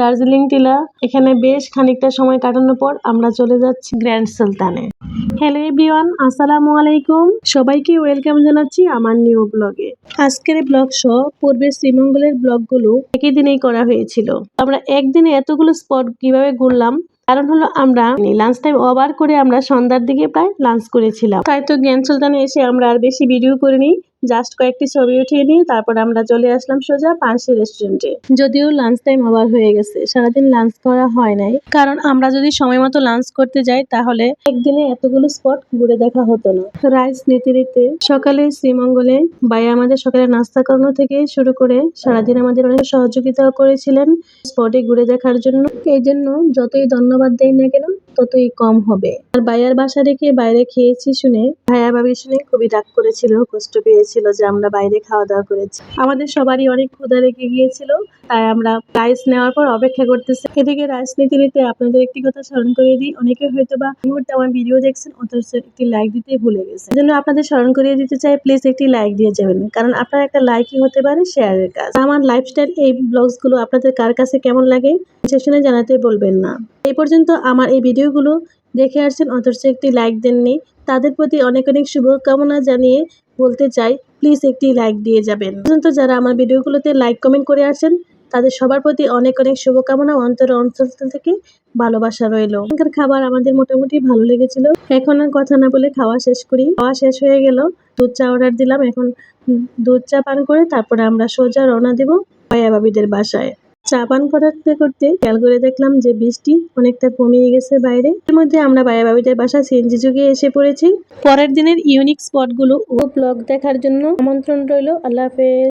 দার্জিলিং টিলা, এখানে বেশ খানিকটা সময় কাটানোর পর আমরা চলে যাচ্ছি গ্র্যান্ড সুলতানে। হ্যালো এভরিওয়ান আসসালামু আলাইকুম। সবাইকে ওয়েলকাম জানাচ্ছি আমার নিউ ব্লগে। আজকের ব্লগ সহ পূর্বের শ্রীমঙ্গলের ব্লগগুলো একই দিনেই করা হয়েছিল। আমরা একদিনে এতগুলো স্পট কীভাবে ঘুরলাম, কারণ হলো আমরা লাঞ্চ টাইম ওভার করে আমরা সন্ধ্যার দিকে প্রায় লাঞ্চ করেছিলাম। তাই তো জ্ঞান সুলতানে এসে আমরা আর বেশি ভিডিও করিনি। জাস্ট কয়েকটি ছবি উঠিয়ে নিয়ে তারপর আমরা চলে আসলাম সোজা পার্সি রেস্টুরেন্টে। যদিও লাঞ্চ টাইম আবার হয়ে গেছে, সারাদিন লাঞ্চ করা হয় নাই। কারণ আমরা যদি সময় মতো লাঞ্চ করতে যাই, তাহলে একদিনে এতগুলো স্পট ঘুরে দেখা হতো না। রাইস নিতে নিতে সকালে শ্রীমঙ্গলে ভাই আমাদের সকালে নাস্তা করানো থেকে শুরু করে সারাদিন আমাদের অনেক সহযোগিতা করেছিলেন স্পটে ঘুরে দেখার জন্য। এই জন্য যতই ধন্যবাদ দেই না কেন ততই কম হবে। আর ভাইয়ার বাসা রেখে বাইরে খেয়েছি শুনে ভাইয়া ভাবি শুনে খুবই রাগ করেছিল, কষ্ট পেয়েছিল যে আমরা বাইরে খাওয়া দাওয়া করেছি। আমাদের সবারই অনেক ক্ষুধা রেখে গিয়েছিল, তাই আমরা রাইস নেওয়ার পর অপেক্ষা করতেছি। এদিকে রাইস নিতে আপনাদের একটি কথা স্মরণ করিয়ে দিই, অনেকে হয়তো বা মুহূর্তে আমার ভিডিও দেখছেন, অথচ একটি লাইক দিতে ভুলে গেছে এজন্য আপনাদের স্মরণ করিয়ে দিতে চাই প্লিজ একটি লাইক দিয়ে যাবেন, কারণ আপনার একটা লাইকই হতে পারে শেয়ারের কাজ। আমার লাইফস্টাইল এই ব্লগসগুলো আপনাদের কার কাছে কেমন লাগে সেশনে জানাতে বলবেন না। এই পর্যন্ত আমার এই ভিডিওগুলো দেখে আসছেন। অথচ একটি লাইক দেননি। তাদের প্রতি অনেক অনেক শুভকামনা জানিয়ে বলতে চাই প্লিজ একটি লাইক দিয়ে যাবেন। পর্যন্ত যারা আমার ভিডিওগুলোতে লাইক কমেন্ট করে আসছেন, তাদের সবার প্রতি অনেক অনেক শুভকামনা। অন্তর অঞ্চল থেকে ভালোবাসা রইল। এখানকার খাবার আমাদের মোটামুটি ভালো লেগেছিল। এখন আর কথা না বলে খাওয়া শেষ করি। খাওয়া শেষ হয়ে গেল। দুধ চা অর্ডার দিলাম। এখন দুধ চা পান করে তারপরে আমরা সোজা রওনা দেব। ভাইয়া বাবিদের বাসায়। চা পান করতে করতে খেয়াল করে দেখলাম যে বৃষ্টি অনেকটা কমিয়ে গেছে বাইরে। এর মধ্যে আমরা বায়া বাবিদের বাসা সিএনজি যুগে এসে পড়েছি। পরের দিনের ইউনিক স্পটগুলো ও ব্লগ দেখার জন্য আমন্ত্রণ রইল। আল্লাহ হাফেজ।